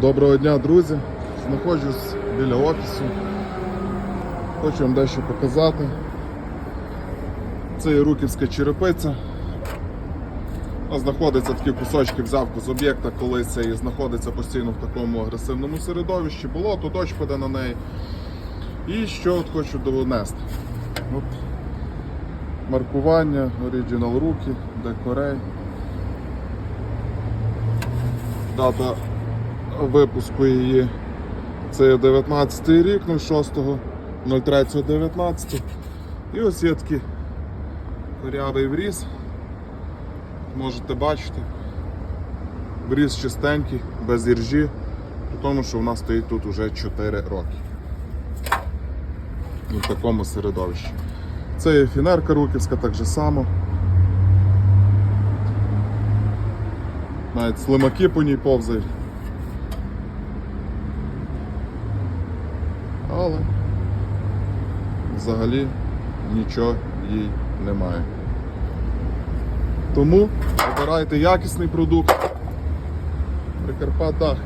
Доброго дня, друзі! Знаходжусь біля офісу. Хочу вам дещо показати. Це є руківська черепиця. А знаходиться такі кусочки взявку з об'єкта, коли це і знаходиться постійно в такому агресивному середовищі. Болото, дощ паде на неї. І що от хочу донести. От маркування Original Rookie, Декорей. Дата випуску її. Це є 19 рік, 06.03.19. І ось є такий корявий вріз. Можете бачити. Вріз чистенький, без іржі, тому, що в нас стоїть тут уже 4 роки. І в такому середовищі. Це є фінерка руківська так же само. Навіть слимаки по ній повзають. Але взагалі нічого їй немає. Тому обирайте якісний продукт. Прикарпат Дах.